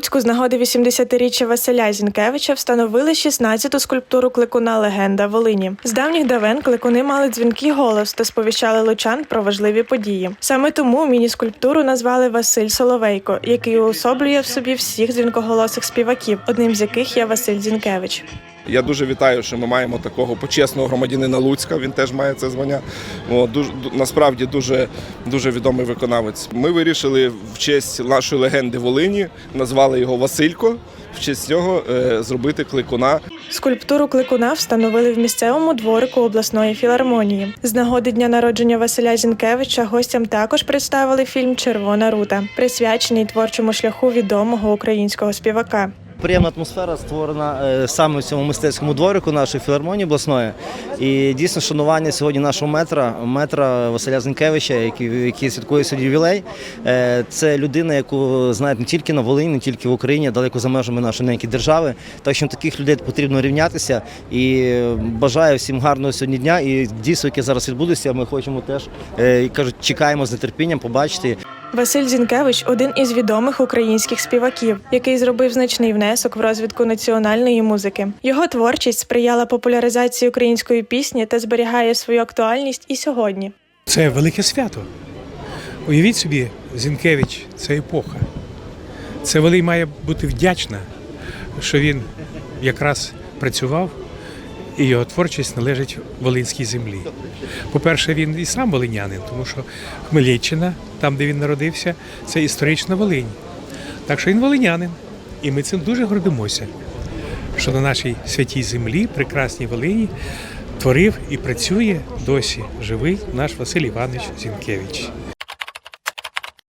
Луцьку з нагоди 80-річчя Василя Зінкевича встановили 16-ту скульптуру кликуна Легенда Волині. З давніх давен кликуни мали дзвінкий голос та сповіщали лучан про важливі події. Саме тому міні-скульптуру назвали Василь Соловейко, який уособлює в собі всіх дзвінкоголосих співаків, одним з яких є Василь Зінкевич. Я дуже вітаю, що ми маємо такого почесного громадянина Луцька. Він теж має це звання. О, дуже ду- насправді дуже дуже відомий виконавець. Ми вирішили в честь нашої легенди Волині, назвали його Василько. В честь цього е, зробити кликуна. Скульптуру кликуна встановили в місцевому дворику обласної філармонії. З нагоди дня народження Василя Зінкевича гостям також представили фільм Червона рута, присвячений творчому шляху відомого українського співака. Приємна атмосфера створена е, саме в цьому мистецькому дворику нашої філармонії обласної. І дійсно шанування сьогодні нашого метра, метра Василя Зінкевича, який, який святкує сьогодні ювілей. Е, Це людина, яку знають не тільки на Волині, не тільки в Україні, а далеко за межами нашої ненької держави. Так що таких людей потрібно рівнятися. І бажаю всім гарного сьогодні дня. І дійсно, яке зараз відбудеться, ми хочемо теж е, кажуть, чекаємо з нетерпінням побачити. Василь Зінкевич один із відомих українських співаків, який зробив значний внесок в розвитку національної музики. Його творчість сприяла популяризації української пісні та зберігає свою актуальність і сьогодні. Це велике свято. Уявіть собі, Зінкевич це епоха. Це Волинь має бути вдячна, що він якраз працював і його творчість належить Волинській землі. По-перше, він і сам волинянин, тому що Хмельниччина, там, де він народився, це історична Волинь. Так що він волинянин. І ми цим дуже гордимося, що на нашій святій землі, прекрасній Волині, творив і працює досі живий наш Василь Іванович Зінкевич.